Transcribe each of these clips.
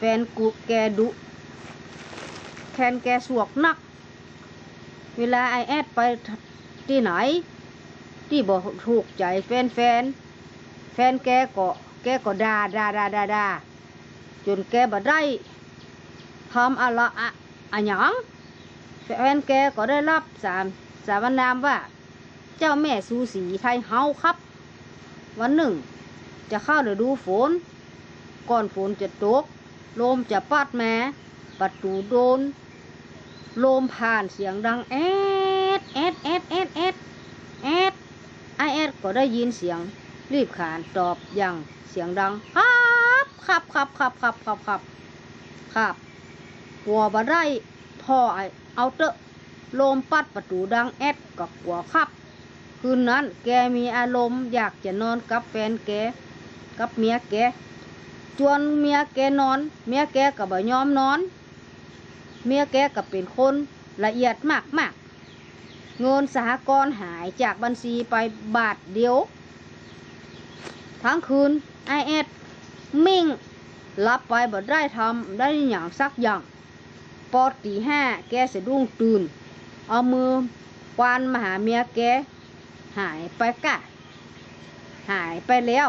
แฟนกูแกดุ แคนแกสวกนัก เวลาไอแอดไปที่ไหน ที่บอกถูกใจแฟนแฟน แฟนแกก็แกก็ด่าด่าด่าด่าด่าจนแกบ่ได้ทำอะไรอะอะหยังแฟนแกก็ได้รับสามสามนามว่า เจ้าแม่สูสีไทยเฮาครับ วันหนึ่ง จะเข้าฤดูฝน ก่อนฝนจะตก ลมจะปัดแม้ประตูโดน ลมผ่านเสียงดังแอดแอดแอดแอดแอดแอดไอแอดก็ได้ยินเสียง รีบขานตอบอย่างเสียงดังครับครับครับครับครับครับครับครับกลัวบ่ได้พ่อไอเอาเตอะลมปัดประตูดังแอดก็กลัวครับ คืนนั้นแกมีอารมณ์อยากจะนอนกับแฟนแก กับเมียแก จวนเมียแกนอน เมียแกก็บ่ยอมนอน เมียแกก็เป็นคนละเอียดมากมากเงินสหกรณ์หายจากบัญชีไปบาทเดียว ทั้งคืนไอเอสมิ่งรับไปบ่ได้ทำได้อย่างสักอย่างปอตีห้าแกสะดุ้งตื่น เอามือควานมาหาเมียแก หายไปกะ หายไปแล้ว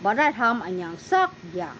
barat ham anyang sak yang